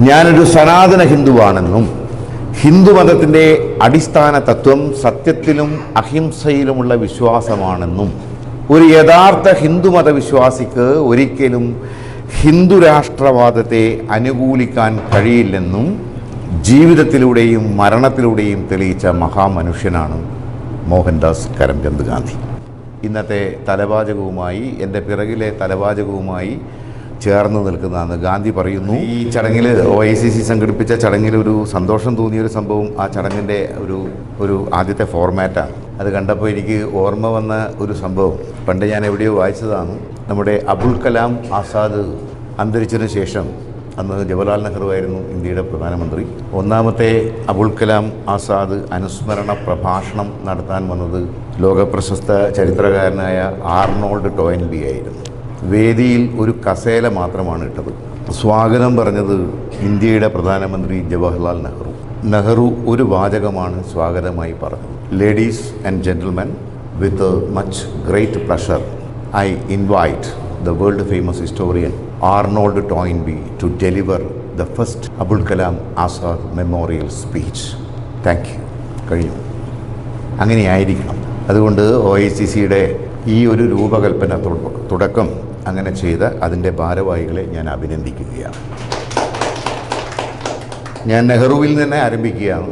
ഞാനൊരു സനാതന ഹിന്ദുവാണെന്നും ഹിന്ദുമതത്തിന്റെ അടിസ്ഥാന തത്വം സത്യത്തിലും അഹിംസയിലുമുള്ള വിശ്വാസമാണെന്നും ഒരു യഥാർത്ഥ ഹിന്ദുമത വിശ്വാസിക്ക് ഒരിക്കലും ഹിന്ദു രാഷ്ട്രവാദത്തെ അനുകൂലിക്കാൻ കഴിയില്ലെന്നും ജീവിതത്തിലൂടെയും മരണത്തിലൂടെയും തെളിയിച്ച മഹാമനുഷ്യനാണ് മോഹൻദാസ് കരംചന്ദ് ഗാന്ധി. ഇന്നത്തെ തലവാചകവുമായി എന്റെ പിറകിലെ തലവാചകവുമായി ചേർന്ന് നിൽക്കുന്നതാണ് ഗാന്ധി പറയുന്നു. ഈ ചടങ്ങിൽ ഒ ഐ സി സി സംഘടിപ്പിച്ച ചടങ്ങിൽ ഒരു സന്തോഷം തോന്നിയൊരു സംഭവം ആ ചടങ്ങിന്റെ ഒരു ഒരു ആദ്യത്തെ ഫോർമാറ്റാണ് അത് കണ്ടപ്പോൾ എനിക്ക് ഓർമ്മ വന്ന ഒരു സംഭവം. പണ്ട് ഞാൻ എവിടെയോ വായിച്ചതാണ്. നമ്മുടെ അബുൽ കലാം ആസാദ് അന്തരിച്ചതിന് ശേഷം അന്ന് ജവഹർലാൽ നെഹ്റു ആയിരുന്നു ഇന്ത്യയുടെ പ്രധാനമന്ത്രി. ഒന്നാമത്തെ അബുൽ കലാം ആസാദ് അനുസ്മരണ പ്രഭാഷണം നടത്താൻ വന്നത് ലോകപ്രശസ്ത ചരിത്രകാരനായ ആർണോൾഡ് ടോയിൻബി ആയിരുന്നു. വേദിയിൽ ഒരു കസേല മാത്രമാണ് ഇട്ടത്. സ്വാഗതം പറഞ്ഞത് ഇന്ത്യയുടെ പ്രധാനമന്ത്രി ജവഹർലാൽ നെഹ്റു. നെഹ്റു ഒരു വാചകമാണ് സ്വാഗതമായി പറഞ്ഞത്. Ladies and gentlemen with much great pleasure I invite the world famous historian Arnold Toynbee to deliver the first Abul Kalam Azad memorial speech thank you കഴിഞ്ഞു. അങ്ങനെയായിരിക്കണം. അതുകൊണ്ട് ഒ ഐ സി സിയുടെ ഈ ഒരു രൂപകൽപ്പന തുടക്കം അങ്ങനെ ചെയ്ത അതിന്റെ ഭാരവാഹികളെ ഞാൻ അഭിനന്ദിക്കുകയാണ്. ഞാൻ നെഹ്റുവിൽ തന്നെ ആരംഭിക്കുകയാണ്.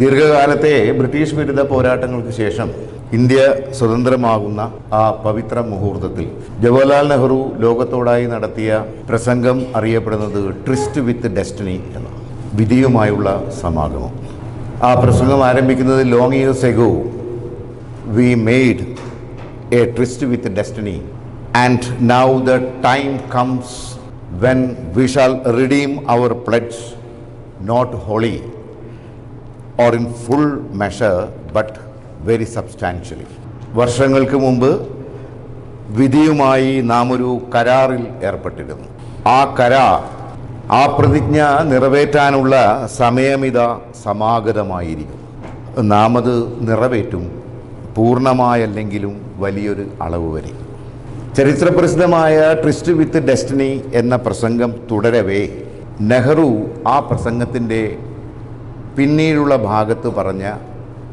ദീർഘകാലത്തെ ബ്രിട്ടീഷ് വിരുദ്ധ പോരാട്ടങ്ങൾക്ക് ശേഷം ഇന്ത്യ സ്വതന്ത്രമാകുന്ന ആ പവിത്ര മുഹൂർത്തത്തിൽ ജവഹർലാൽ നെഹ്റു ലോകത്തോടായി നടത്തിയ പ്രസംഗം അറിയപ്പെടുന്നത് ട്രിസ്റ്റ് വിത്ത് ഡെസ്റ്റിനി എന്ന വിധിയുമായുള്ള സമാഗമം. ആ പ്രസംഗം ആരംഭിക്കുന്നത് long years ago we made a tryst with destiny and now the time comes when we shall redeem our pledge not wholly or in full measure but very substantially വർഷങ്ങൾക്ക് മുമ്പ് വിധിയുമായി നാം ഒരു കരാറിൽ ഏർപ്പെട്ടിരുന്നു. ആ കരാർ ആ പ്രതിജ്ഞ നിറവേറ്റാനുള്ള സമയമിത സമാഗതമായിരിക്കും. നാം അത് നിറവേറ്റും പൂർണമായല്ലെങ്കിലും വലിയൊരു അളവ് വരെ. ചരിത്രപ്രസിദ്ധമായ ട്രിസ്റ്റ് വിത്ത് ഡെസ്റ്റിനി എന്ന പ്രസംഗം തുടരവേ. നെഹ്റു ആ പ്രസംഗത്തിന്റെ പിന്നീടുള്ള ഭാഗത്ത് പറഞ്ഞ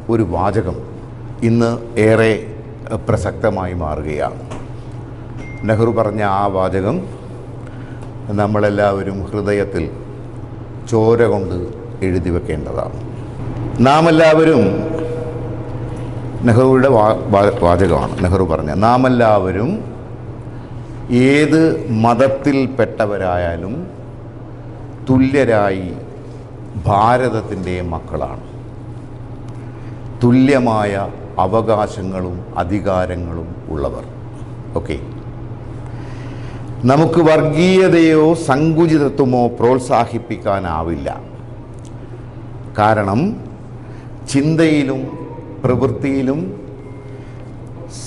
ഒരു വാചകം ഇന്ന് ഏറെ പ്രസക്തമായി മാറുകയാണ്. നെഹ്റു പറഞ്ഞ ആ വാചകം നമ്മളെല്ലാവരും ഹൃദയത്തിൽ ചോര കൊണ്ട് എഴുതി വെക്കേണ്ടതാണ്. നാം എല്ലാവരും നെഹ്റുവിന്റെ വാചകമാണ് നെഹ്റു പറഞ്ഞ. നാം എല്ലാവരും ഏത് മതത്തിൽപ്പെട്ടവരായാലും തുല്യരായി ഭാരതത്തിന്റെ മക്കളാണ്. തുല്യമായ അവകാശങ്ങളും അധികാരങ്ങളും ഉള്ളവർ. ഓക്കെ. നമുക്ക് വർഗീയതയോ സങ്കുചിതത്വമോ പ്രോത്സാഹിപ്പിക്കാനാവില്ല. കാരണം ചിന്തയിലും പ്രവൃത്തിയിലും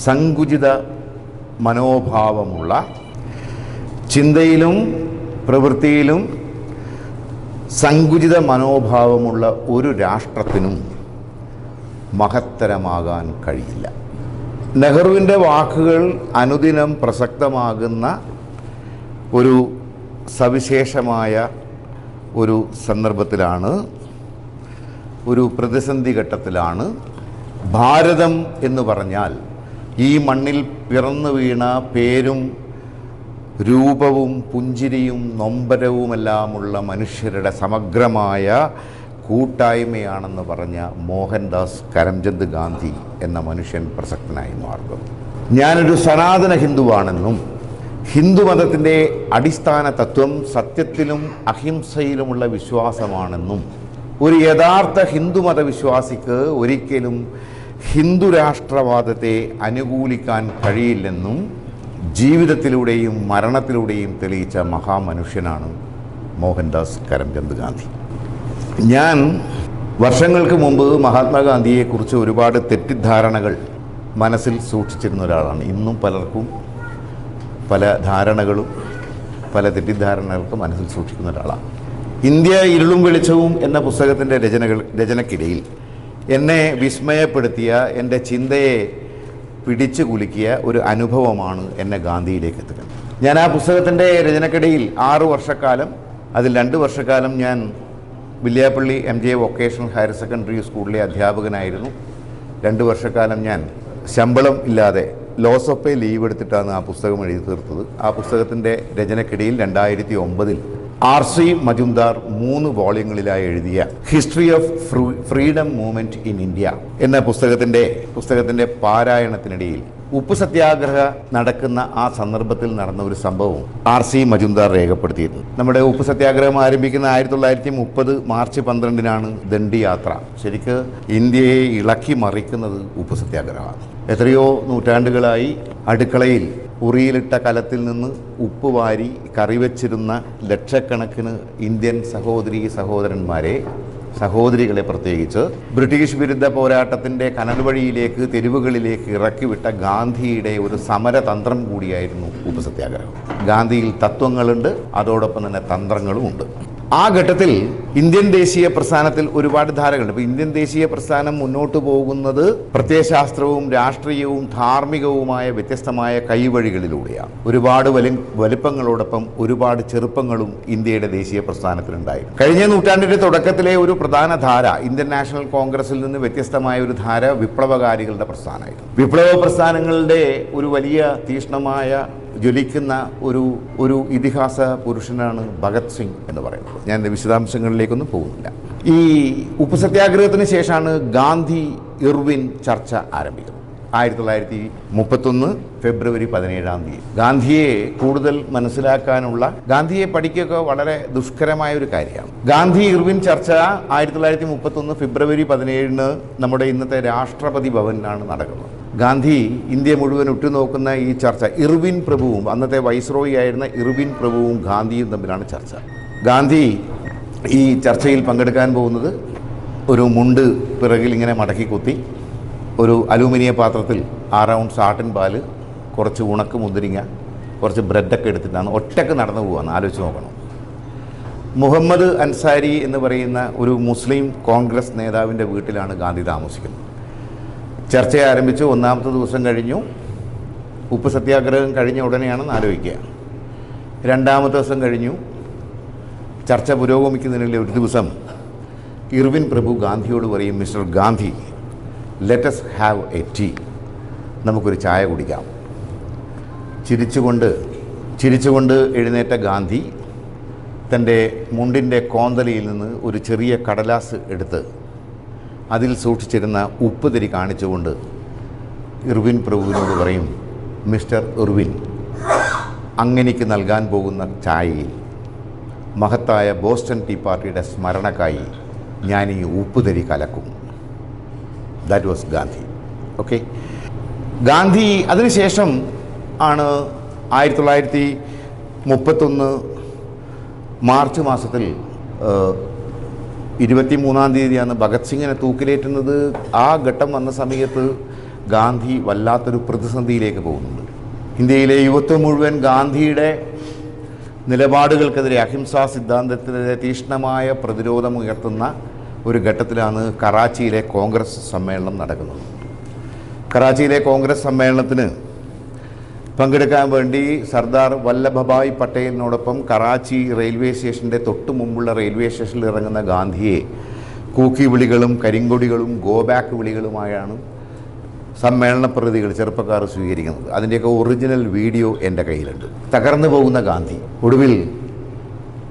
സങ്കുചിത മനോഭാവമുള്ള ചിന്തയിലും പ്രവൃത്തിയിലും സങ്കുചിത മനോഭാവമുള്ള ഒരു രാഷ്ട്രത്തിനും മഹത്തരമാകാൻ കഴിയില്ല. നെഹ്റുവിന്റെ വാക്കുകൾ അനുദിനം പ്രസക്തമാകുന്ന ഒരു സവിശേഷമായ ഒരു സന്ദർഭത്തിലാണ് ഒരു പ്രതിസന്ധി ഘട്ടത്തിലാണ് ഭാരതം എന്ന് പറഞ്ഞാൽ ഈ മണ്ണിൽ പിറന്നു വീണ പേരും രൂപവും പുഞ്ചിരിയും നൊമ്പരവുമെല്ലാമുള്ള മനുഷ്യരുടെ സമഗ്രമായ കൂട്ടായ്മയാണെന്ന് പറഞ്ഞ മോഹൻദാസ് കരംചന്ദ് ഗാന്ധി എന്ന മനുഷ്യൻ പ്രസക്തനായി മാറുന്നു. ഞാനൊരു സനാതന ഹിന്ദുവാണെന്നും ഹിന്ദുമതത്തിന്റെ അടിസ്ഥാന തത്വം സത്യത്തിലും അഹിംസയിലുമുള്ള വിശ്വാസമാണെന്നും ഒരു യഥാർത്ഥ ഹിന്ദുമത വിശ്വാസിക്ക് ഒരിക്കലും ഹിന്ദു രാഷ്ട്രവാദത്തെ അനുകൂലിക്കാൻ കഴിയില്ലെന്നും ജീവിതത്തിലൂടെയും മരണത്തിലൂടെയും തെളിയിച്ച മഹാമനുഷ്യനാണ് മോഹൻദാസ് കരംചന്ദ് ഗാന്ധി. ഞാൻ വർഷങ്ങൾക്ക് മുമ്പ് മഹാത്മാഗാന്ധിയെക്കുറിച്ച് ഒരുപാട് തെറ്റിദ്ധാരണകൾ മനസ്സിൽ സൂക്ഷിച്ചിരുന്ന ഒരാളാണ്. ഇന്നും പലർക്കും പല ധാരണകളും പല തെറ്റിദ്ധാരണകൾക്കും മനസ്സിൽ സൂക്ഷിക്കുന്ന ഒരാളാണ്. ഇന്ത്യ ഇരുളും വെളിച്ചവും എന്ന പുസ്തകത്തിന്റെ രചനകൾ രചനയ്ക്കിടയിൽ എന്നെ വിസ്മയപ്പെടുത്തിയ എന്റെ ചിന്തയെ പിടിച്ചു കുലുക്കിയ ഒരു അനുഭവമാണ് എന്നെ ഗാന്ധിയിലേക്ക് എത്തുന്നത് ഞാൻ ആ പുസ്തകത്തിന്റെ രചനക്കിടയിൽ ആറു വർഷക്കാലം അതിൽ രണ്ട് വർഷക്കാലം ഞാൻ Villiappally M J vocational higher secondary സ്കൂളിലെ അധ്യാപകനായിരുന്നു. രണ്ട് വർഷക്കാലം ഞാൻ ശമ്പളം ഇല്ലാതെ ലോസ് ഓഫ് പേ ലീവ് എടുത്തിട്ടാണ് ആ പുസ്തകം എഴുതി തീർത്തത്. ആ പുസ്തകത്തിന്റെ രചനക്കിടയിൽ രണ്ടായിരത്തി ഒമ്പതിൽ ആർ സി മജുംദാർ മൂന്ന് വോളിയങ്ങളിലായി എഴുതിയ history of freedom movement in India എന്ന പുസ്തകത്തിന്റെ പുസ്തകത്തിന്റെ പാരായണത്തിനിടയിൽ ഉപ്പ് സത്യാഗ്രഹ നടക്കുന്ന ആ സന്ദർഭത്തിൽ നടന്ന ഒരു സംഭവം ആർ സി മജുംദാർ രേഖപ്പെടുത്തിയിരുന്നു. നമ്മുടെ ഉപ്പ് സത്യാഗ്രഹം ആരംഭിക്കുന്ന ആയിരത്തി തൊള്ളായിരത്തി മുപ്പത് മാർച്ച് പന്ത്രണ്ടിനാണ് ദണ്ഡി യാത്ര ശരിക്ക് ഇന്ത്യയെ ഇളക്കി മറിക്കുന്നത് ഉപ്പ് സത്യാഗ്രഹമാണ്. എത്രയോ നൂറ്റാണ്ടുകളായി അടുക്കളയിൽ ഉറിയിലിട്ട കലത്തിൽ നിന്ന് ഉപ്പ് വാരി കറിവച്ചിരുന്ന ലക്ഷക്കണക്കിന് ഇന്ത്യൻ സഹോദരി സഹോദരന്മാരെ സഹോദരികളെ പ്രത്യേകിച്ച് ബ്രിട്ടീഷ് വിരുദ്ധ പോരാട്ടത്തിന്റെ കനൽ വഴിയിലേക്ക് തെരുവുകളിലേക്ക് ഇറക്കിവിട്ട ഗാന്ധിയുടെ ഒരു സമരതന്ത്രം കൂടിയായിരുന്നു ഉപ്പ് സത്യാഗ്രഹം ഗാന്ധിയിൽ തത്വങ്ങളുണ്ട് അതോടൊപ്പം തന്നെ തന്ത്രങ്ങളും ഉണ്ട് ആ ഘട്ടത്തിൽ ഇന്ത്യൻ ദേശീയ പ്രസ്ഥാനത്തിൽ ഒരുപാട് ധാരകളുണ്ട്. ഇന്ത്യൻ ദേശീയ പ്രസ്ഥാനം മുന്നോട്ട് പോകുന്നത് പ്രത്യയശാസ്ത്രവും രാഷ്ട്രീയവും ധാർമ്മികവുമായ വ്യത്യസ്തമായ കൈവഴികളിലൂടെയാണ്. ഒരുപാട് വലി വലിപ്പങ്ങളോടൊപ്പം ഒരുപാട് ചെറുപ്പങ്ങളും ഇന്ത്യയുടെ ദേശീയ പ്രസ്ഥാനത്തിലുണ്ടായിരുന്നു. കഴിഞ്ഞ നൂറ്റാണ്ടിന്റെ തുടക്കത്തിലെ ഒരു പ്രധാന ധാര ഇന്ത്യൻ നാഷണൽ കോൺഗ്രസിൽ നിന്ന് വ്യത്യസ്തമായ ഒരു ധാര വിപ്ലവകാരികളുടെ പ്രസ്ഥാനമായിരുന്നു. വിപ്ലവ പ്രസ്ഥാനങ്ങളുടെ ഒരു വലിയ തീഷ്ണമായ ജ്വലിക്കുന്ന ഒരു ഒരു ഇതിഹാസ പുരുഷനാണ് ഭഗത് സിംഗ് എന്ന് പറയുന്നത്. ഞാൻ വിശദാംശങ്ങളിലേക്കൊന്നും പോകുന്നില്ല. ഈ ഉപസത്യാഗ്രഹത്തിന് സത്യാഗ്രഹത്തിന് ശേഷമാണ് ഗാന്ധി ഇർവിൻ ചർച്ച ആരംഭിക്കുന്നത്. ആയിരത്തി തൊള്ളായിരത്തി മുപ്പത്തൊന്ന് ഫെബ്രുവരി പതിനേഴാം തീയതി. ഗാന്ധിയെ കൂടുതൽ മനസ്സിലാക്കാനുള്ള ഗാന്ധിയെ പഠിക്കുക വളരെ ദുഷ്കരമായ ഒരു കാര്യമാണ്. ഗാന്ധി ഇർവിൻ ചർച്ച ആയിരത്തി തൊള്ളായിരത്തി മുപ്പത്തൊന്ന് ഫെബ്രുവരി പതിനേഴിന് നമ്മുടെ ഇന്നത്തെ രാഷ്ട്രപതി ഭവനിലാണ് നടക്കുന്നത്. ഗാന്ധി ഇന്ത്യ മുഴുവൻ ഉറ്റുനോക്കുന്ന ഈ ചർച്ച ഇർവിൻ പ്രഭുവും അന്നത്തെ വൈസ്രോയി ആയിരുന്ന ഇർവിൻ പ്രഭുവും ഗാന്ധിയും തമ്മിലാണ് ചർച്ച. ഗാന്ധി ഈ ചർച്ചയിൽ പങ്കെടുക്കാൻ പോകുന്നത് ഒരു മുണ്ട് പിറകിൽ ഇങ്ങനെ മടക്കി കുത്തി ഒരു അലൂമിനിയ പാത്രത്തിൽ ആറൗണ്ട് സാട്ടിൻ പാൽ കുറച്ച് ഉണക്ക് മുന്തിരിങ്ങ കുറച്ച് ബ്രെഡൊക്കെ എടുത്തിട്ടാണ് ഒറ്റയ്ക്ക് നടന്നു പോകാൻ ആലോചിച്ച് നോക്കണം. മുഹമ്മദ് അൻസാരി എന്ന് പറയുന്ന ഒരു മുസ്ലിം കോൺഗ്രസ് നേതാവിന്റെ വീട്ടിലാണ് ഗാന്ധി താമസിക്കുന്നത്. ചർച്ച ആരംഭിച്ചു. ഒന്നാമത്തെ ദിവസം കഴിഞ്ഞു. ഉപ്പ് സത്യാഗ്രഹം കഴിഞ്ഞ ഉടനെയാണെന്ന് ആലോചിക്കുക. രണ്ടാമത്തെ ദിവസം കഴിഞ്ഞു. ചർച്ച പുരോഗമിക്കുന്നതിനിടെ ഒരു ദിവസം ഇർവിൻ പ്രഭു ഗാന്ധിയോട് പറയും mister Gandhi let's have a tea നമുക്കൊരു ചായ കുടിക്കാം. ചിരിച്ചുകൊണ്ട് ചിരിച്ചുകൊണ്ട് എഴുന്നേറ്റ ഗാന്ധി തന്റെ മുണ്ടിന്റെ കോന്തലയിൽ നിന്ന് ഒരു ചെറിയ കടലാസ് എടുത്ത് അതിൽ സൂക്ഷിച്ചിരുന്ന ഉപ്പുതിരി കാണിച്ചുകൊണ്ട് ഇർവിൻ പ്രഭുവിനോട് പറയും മിസ്റ്റർ ഇർവിൻ അങ്ങനിക്ക് നൽകാൻ പോകുന്ന ചായയിൽ മഹത്തായ ബോസ്റ്റൺ ടീ പാർട്ടിയുടെ സ്മരണക്കായി ഞാൻ ഈ ഉപ്പുതരി കലക്കും. That was Gandhi. Okay Gandhi അതിനുശേഷം ആണ് ആയിരത്തി തൊള്ളായിരത്തി മുപ്പത്തൊന്ന് മാർച്ച് മാസത്തിൽ ഇരുപത്തി മൂന്നാം തീയതിയാണ് ഭഗത് സിംഗിനെ തൂക്കിലേറ്റുന്നത്. ആ ഘട്ടം വന്ന സമയത്ത് ഗാന്ധി വല്ലാത്തൊരു പ്രതിസന്ധിയിലേക്ക് പോകുന്നുണ്ട്. ഇന്ത്യയിലെ യുവത്വം മുഴുവൻ ഗാന്ധിയുടെ നിലപാടുകൾക്കെതിരെ അഹിംസാ സിദ്ധാന്തത്തിനെതിരെ തീക്ഷ്ണമായ പ്രതിരോധം ഉയർത്തുന്ന ഒരു ഘട്ടത്തിലാണ് കറാച്ചിയിലെ കോൺഗ്രസ് സമ്മേളനം നടക്കുന്നത്. കറാച്ചിയിലെ കോൺഗ്രസ് സമ്മേളനത്തിന് പങ്കെടുക്കാൻ വേണ്ടി സർദാർ വല്ലഭഭായ് പട്ടേലിനോടൊപ്പം കറാച്ചി റെയിൽവേ സ്റ്റേഷന്റെ തൊട്ടു മുമ്പുള്ള റെയിൽവേ സ്റ്റേഷനിൽ ഇറങ്ങുന്ന ഗാന്ധിയെ കൂക്കി വിളികളും കരിങ്കൊടികളും ഗോബാക്ക് വിളികളുമായാണ് സമ്മേളന പ്രതികൾ ചെറുപ്പക്കാർ സ്വീകരിക്കുന്നത്. അതിന്റെയൊക്കെ ഒറിജിനൽ വീഡിയോ എന്റെ കയ്യിലുണ്ട്. തകർന്നു പോകുന്ന ഗാന്ധി. ഒടുവിൽ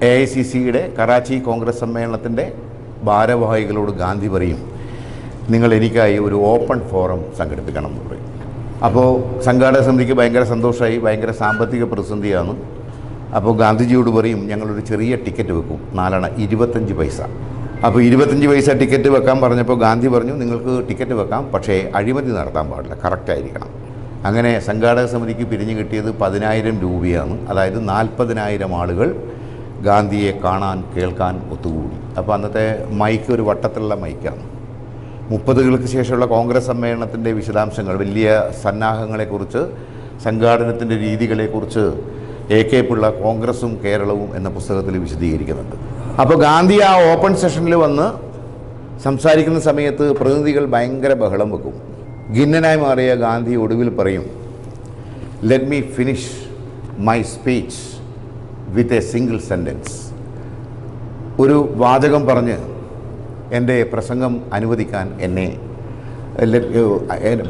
എ ഐ സി സിയുടെ കറാച്ചി കോൺഗ്രസ് സമ്മേളനത്തിന്റെ ഭാരവാഹികളോട് ഗാന്ധി പറയും നിങ്ങൾ എനിക്കായി ഒരു ഓപ്പൺ ഫോറം സംഘടിപ്പിക്കണം എന്ന് പറയും. അപ്പോൾ സംഘാടക സമിതിക്ക് ഭയങ്കര സന്തോഷമായി ഭയങ്കര സാമ്പത്തിക പ്രതിസന്ധിയാണ്. അപ്പോൾ ഗാന്ധിജിയോട് പറയും ഞങ്ങളൊരു ചെറിയ ടിക്കറ്റ് വെക്കും നാലാണ് ഇരുപത്തഞ്ച് പൈസ. അപ്പോൾ ഇരുപത്തഞ്ച് പൈസ ടിക്കറ്റ് വെക്കാൻ പറഞ്ഞപ്പോൾ ഗാന്ധി പറഞ്ഞു നിങ്ങൾക്ക് ടിക്കറ്റ് വെക്കാം പക്ഷേ അഴിമതി നടത്താൻ പാടില്ല കറക്റ്റായിരിക്കണം അങ്ങനെ സംഘാടക സമിതിക്ക് പിരിഞ്ഞു കിട്ടിയത് പതിനായിരം രൂപയാണ്. അതായത് നാൽപ്പതിനായിരം ആളുകൾ ഗാന്ധിയെ കാണാൻ കേൾക്കാൻ ഒത്തുകൂടി. അപ്പോൾ അന്നത്തെ മൈക്ക് ഒരു വട്ടത്തിലുള്ള മൈക്കാണ്. മുപ്പതുകൾക്ക് ശേഷമുള്ള കോൺഗ്രസ് സമ്മേളനത്തിന്റെ വിശദാംശങ്ങൾ വലിയ സന്നാഹങ്ങളെക്കുറിച്ച് സംഘാടനത്തിന്റെ രീതികളെക്കുറിച്ച് എ കെ പിള്ള കോൺഗ്രസും കേരളവും എന്ന പുസ്തകത്തിൽ വിശദീകരിക്കുന്നുണ്ട്. അപ്പോൾ ഗാന്ധി ആ ഓപ്പൺ സെഷനിൽ വന്ന് സംസാരിക്കുന്ന സമയത്ത് പ്രതിനിധികൾ ഭയങ്കര ബഹളം വെക്കും. ഖിന്നനായി മാറിയ ഗാന്ധി ഒടുവിൽ പറയും let me finish my speech with a single sentence ഒരു വാചകം പറഞ്ഞ് എന്റെ പ്രസംഗം അനുവദിക്കാൻ എന്നെ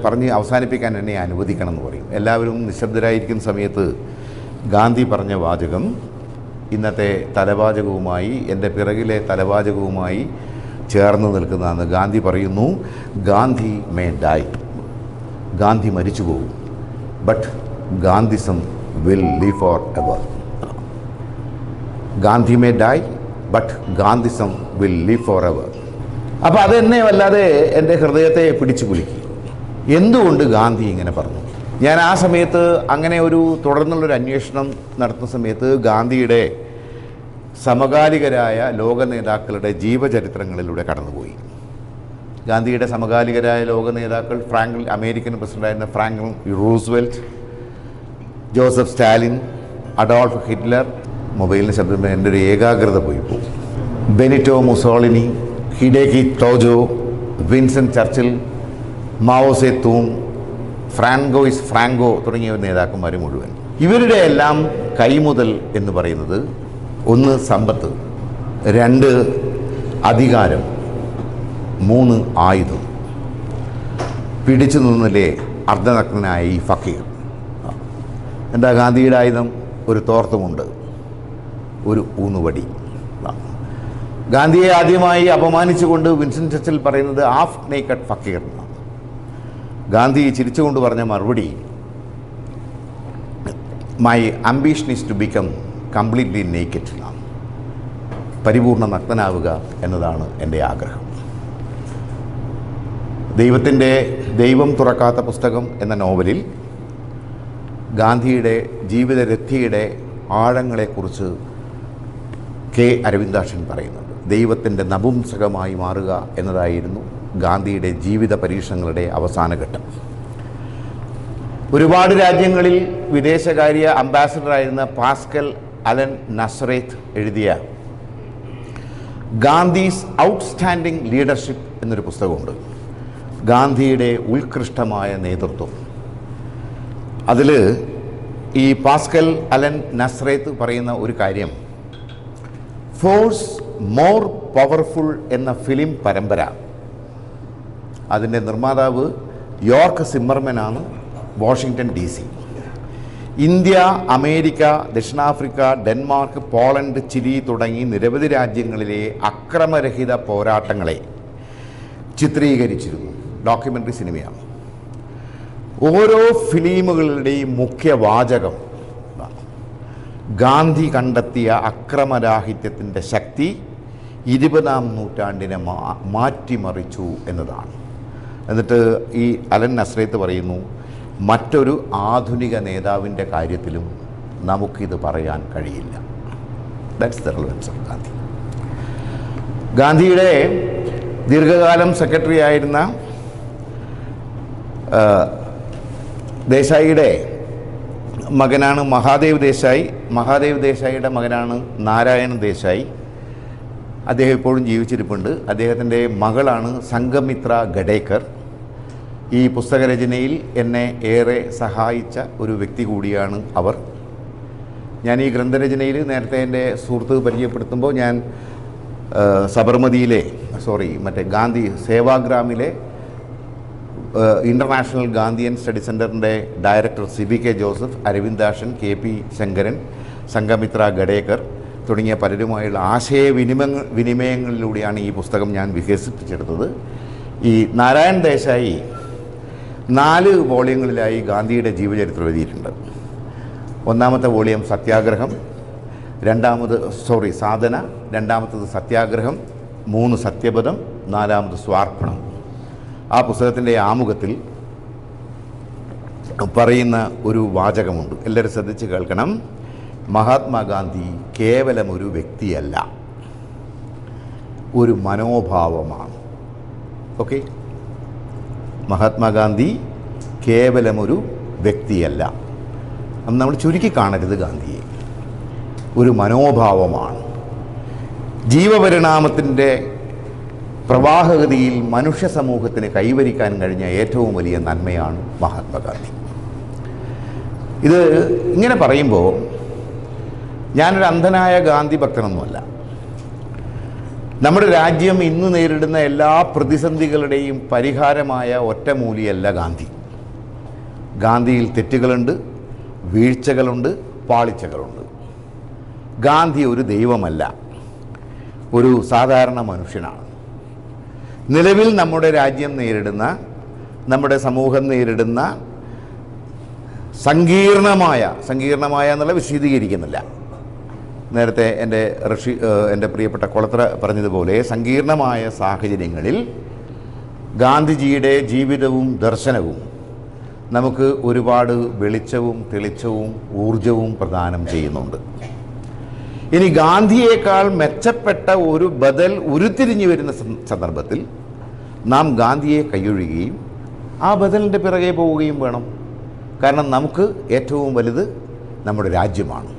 പറഞ്ഞ് അവസാനിപ്പിക്കാൻ എന്നെ അനുവദിക്കണം എന്ന് പറയും. എല്ലാവരും നിശബ്ദരായിരിക്കുന്ന സമയത്ത് ഗാന്ധി പറഞ്ഞ വാചകം ഇന്നത്തെ തലവാചകവുമായി എന്റെ പിറകിലെ തലവാചകവുമായി ചേർന്ന് നിൽക്കുന്നതാണ്. ഗാന്ധി പറയുന്നു ഗാന്ധി മേ ഡൈ ഗാന്ധി മരിച്ചു പോകും but Gandhism will leave for ever. Gandhi may die but Gandhism will leave for ever. അപ്പോൾ അത് എന്നെ വല്ലാതെ എന്റെ ഹൃദയത്തെ പിടിച്ചു കുലുക്കി. എന്തുകൊണ്ട് ഗാന്ധി ഇങ്ങനെ പറഞ്ഞു? ഞാൻ ആ സമയത്ത് അങ്ങനെ ഒരു തുടർന്നുള്ളൊരു അന്വേഷണം നടത്തുന്ന സമയത്ത് ഗാന്ധിയുടെ സമകാലികരായ ലോക നേതാക്കളുടെ ജീവചരിത്രങ്ങളിലൂടെ കടന്നുപോയി. ഗാന്ധിയുടെ സമകാലികരായ ലോക നേതാക്കൾ ഫ്രാങ്ക്ലിൻ അമേരിക്കൻ പ്രസിഡന്റായിരുന്ന Franklin Roosevelt Joseph Stalin Adolf Hitler മൊബൈലിന് ശബ്ദം എന്റെ ഒരു ഏകാഗ്രത പോയി പോകും Benito Mussolini Hideki Tojo Winston Churchill Mao Tse Tung Francois Franco തുടങ്ങിയ നേതാക്കന്മാർ മുഴുവൻ. ഇവരുടെ എല്ലാം കൈമുതൽ എന്ന് പറയുന്നത് ഒന്ന് സമ്പത്ത് രണ്ട് അധികാരം മൂന്ന് ആയുധം. പിടിച്ചു നിന്നില്ലേ അർദ്ധനഗ്നായ ഈ ഫക്കീർ. എന്താ ഗാന്ധിയുടെ ആയുധം? ഒരു തോർത്തുമുണ്ട് ഒരു ഊന്നുവടി ഗാന്ധിയെ ആദ്യമായി അപമാനിച്ചുകൊണ്ട് വിൻസെന്റ് ചർച്ചിൽ പറയുന്നത് ഹാഫ് നേക്കഡ് ഫക്കീർ എന്നാണ്. ഗാന്ധി ചിരിച്ചുകൊണ്ട് പറഞ്ഞ മറുപടി my ambition is to become completely naked എന്നാണ്. പരിപൂർണ നഗ്നനാവുക എന്നതാണ് എന്റെ ആഗ്രഹം. ദൈവത്തിന്റെ ദൈവം തുറക്കാത്ത പുസ്തകം എന്ന നോവലിൽ ഗാന്ധിയുടെ ജീവിതരഥിയുടെ ആഴങ്ങളെക്കുറിച്ച് കെ അരവിന്ദാക്ഷൻ പറയുന്നുണ്ട്. ദൈവത്തിന്റെ നപുംസകമായി മാറുക എന്നതായിരുന്നു ഗാന്ധിയുടെ ജീവിത പരീക്ഷണങ്ങളുടെ അവസാനഘട്ടം ഒരുപാട് രാജ്യങ്ങളിൽ വിദേശകാര്യ അംബാസഡറായിരുന്ന പാസ്കൽ അലൻ നസ്രേത്ത് എഴുതിയ ഗാന്ധീസ് ഔട്ട്സ്റ്റാൻഡിംഗ് ലീഡർഷിപ്പ് എന്നൊരു പുസ്തകമുണ്ട്. ഗാന്ധിയുടെ ഉത്കൃഷ്ടമായ നേതൃത്വം. അതിൽ ഈ പാസ്കൽ അലൻ നസ്രേത്ത് പറയുന്ന ഒരു കാര്യം ഫോഴ്സ് മോർ പവർഫുൾ എന്ന ഫിലിം പരമ്പര. അതിന്റെ നിർമ്മാതാവ് York സിമ്മർമനാണ് Washington D C India America ദക്ഷിണാഫ്രിക്ക ഡെൻമാർക്ക് പോളണ്ട് ചിലി തുടങ്ങി നിരവധി രാജ്യങ്ങളിലെ അക്രമരഹിത പോരാട്ടങ്ങളെ ചിത്രീകരിച്ചിരുന്നു. ഡോക്യുമെന്ററി സിനിമയാണ്. ഓരോ ഫിലിമുകളുടെയും മുഖ്യ വാചകം. ഗാന്ധി കണ്ടെത്തിയ അക്രമരാഹിത്യത്തിന്റെ ശക്തി ഇരുപതാം നൂറ്റാണ്ടിനെ മാ മാറ്റിമറിച്ചു എന്നതാണ്. എന്നിട്ട് ഈ അലൻ നസ്രേത്ത് പറയുന്നു മറ്റൊരു ആധുനിക നേതാവിന്റെ കാര്യത്തിലും നമുക്കിത് പറയാൻ കഴിയില്ല. ദാറ്റ്സ് ദ ഓഫ് ഗാന്ധി ഗാന്ധിയുടെ ദീർഘകാലം സെക്രട്ടറി ആയിരുന്ന ദേശായിയുടെ മകനാണ് മഹാദേവ് ദേശായി. മഹാദേവ് ദേശായിയുടെ മകനാണ് നാരായണ ദേശായി. അദ്ദേഹം ഇപ്പോഴും ജീവിച്ചിരിപ്പുണ്ട്. അദ്ദേഹത്തിന്റെ മകളാണ് സംഘമിത്ര ഗഡേക്കർ. ഈ പുസ്തകരചനയിൽ എന്നെ ഏറെ സഹായിച്ച ഒരു വ്യക്തി കൂടിയാണ് അവർ. ഞാൻ ഈ ഗ്രന്ഥരചനയിൽ നേരത്തെ എന്റെ സുഹൃത്ത് പരിചയപ്പെടുത്തുമ്പോൾ ഞാൻ സബർമതിയിലെ സോറി മറ്റേ ഗാന്ധി സേവാഗ്രാമിലെ ഇന്റർനാഷണൽ ഗാന്ധിയൻ സ്റ്റഡി സെന്ററിന്റെ director C B K Joseph Aravindakshan K P Sankaran Sanghamitra Gadekar തുടങ്ങിയ പലരുമായുള്ള ആശയവിനിമയ വിനിമയങ്ങളിലൂടെയാണ് ഈ പുസ്തകം ഞാൻ വികസിപ്പിച്ചെടുത്തത്. ഈ നാരായൺ ദേശായി നാല് വോളിയങ്ങളിലായി ഗാന്ധിയുടെ ജീവചരിത്രം എഴുതിയിട്ടുണ്ട്. ഒന്നാമത്തെ വോളിയം സത്യാഗ്രഹം രണ്ടാമത് സോറി സാധന രണ്ടാമത്തത് സത്യാഗ്രഹം മൂന്ന് സത്യപഥം നാലാമത് സ്വാർപ്പണം. ആ പുസ്തകത്തിന്റെ ആമുഖത്തിൽ പറയുന്ന ഒരു വാചകമുണ്ട്. എല്ലാവരും ശ്രദ്ധിച്ച് കേൾക്കണം. മഹാത്മാഗാന്ധി കേവലം ഒരു വ്യക്തിയല്ല. ഒരു മനോഭാവമാണ്. ഓക്കെ? മഹാത്മാഗാന്ധി കേവലം ഒരു വ്യക്തിയല്ല നമ്മൾ ചുരുക്കി കാണരുത് ഗാന്ധിയെ. ഒരു മനോഭാവമാണ്. ജീവപരിണാമത്തിന്റെ പ്രവാഹഗതിയിൽ മനുഷ്യ സമൂഹത്തിന് കൈവരിക്കാൻ കഴിഞ്ഞ ഏറ്റവും വലിയ നന്മയാണ് മഹാത്മാഗാന്ധി ഇത് ഇങ്ങനെ പറയുമ്പോൾ ഞാനൊരു അന്ധനായ ഗാന്ധി ഭക്തനൊന്നുമല്ല. നമ്മുടെ രാജ്യം ഇന്ന് നേരിടുന്ന എല്ലാ പ്രതിസന്ധികളുടെയും പരിഹാരമായ ഒറ്റമൂലിയല്ല ഗാന്ധി. ഗാന്ധിയിൽ തെറ്റുകളുണ്ട് വീഴ്ചകളുണ്ട് പാളിച്ചകളുണ്ട്. ഗാന്ധി ഒരു ദൈവമല്ല ഒരു സാധാരണ മനുഷ്യനാണ്. നിലവിൽ നമ്മുടെ രാജ്യം നേരിടുന്ന നമ്മുടെ സമൂഹം നേരിടുന്ന സങ്കീർണമായ സങ്കീർണമായ എന്നുള്ള വിശദീകരിക്കുന്നില്ല. നേരത്തെ എന്റെ ഋഷി എന്റെ പ്രിയപ്പെട്ട കൊളത്ര പറഞ്ഞതുപോലെ സങ്കീർണമായ സാഹചര്യങ്ങളിൽ ഗാന്ധിജിയുടെ ജീവിതവും ദർശനവും നമുക്ക് ഒരുപാട് വെളിച്ചവും തെളിച്ചവും ഊർജവും പ്രദാനം ചെയ്യുന്നുണ്ട്. ഇനി ഗാന്ധിയേക്കാൾ മെച്ചപ്പെട്ട ഒരു ബദൽ ഉരുത്തിരിഞ്ഞു വരുന്ന സന്ദർഭത്തിൽ നാം ഗാന്ധിയെ കൈയൊഴുകയും ആ ബദലിന്റെ പിറകെ പോവുകയും വേണം. കാരണം നമുക്ക് ഏറ്റവും വലുത് നമ്മുടെ രാജ്യമാണ്.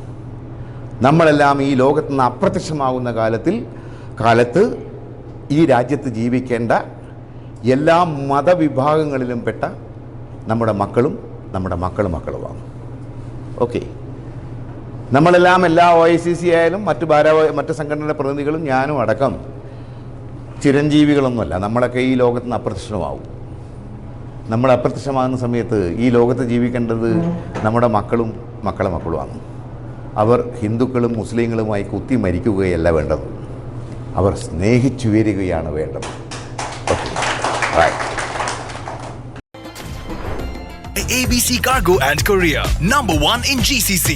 നമ്മളെല്ലാം ഈ ലോകത്ത് നിന്ന് അപ്രത്യക്ഷമാകുന്ന കാലത്തിൽ കാലത്ത് ഈ രാജ്യത്ത് ജീവിക്കേണ്ട എല്ലാ മതവിഭാഗങ്ങളിലും പെട്ട നമ്മുടെ മക്കളും നമ്മുടെ മക്കളും മക്കളുമാണ് ഓക്കെ. നമ്മളെല്ലാം എല്ലാ ഒ ഐ സി സി ആയാലും മറ്റു ഭാര മറ്റ് സംഘടനയുടെ പ്രതിനിധികളും ഞാനും അടക്കം ചിരഞ്ജീവികളൊന്നുമല്ല. നമ്മളൊക്കെ ഈ ലോകത്ത് നിന്ന് അപ്രത്യക്ഷമാവും. നമ്മൾ അപ്രത്യക്ഷമാകുന്ന സമയത്ത് ഈ ലോകത്ത് ജീവിക്കേണ്ടത് നമ്മുടെ മക്കളും മക്കളെ മക്കളുമാണ്. അവർ ഹിന്ദുക്കളും മുസ്ലിങ്ങളുമായി കുത്തി മരിക്കുകയല്ല വേണ്ടത്. അവർ സ്നേഹിച്ചു വരികയാണ് വേണ്ടത്. ABC Cargo and Korea, number one in GCC.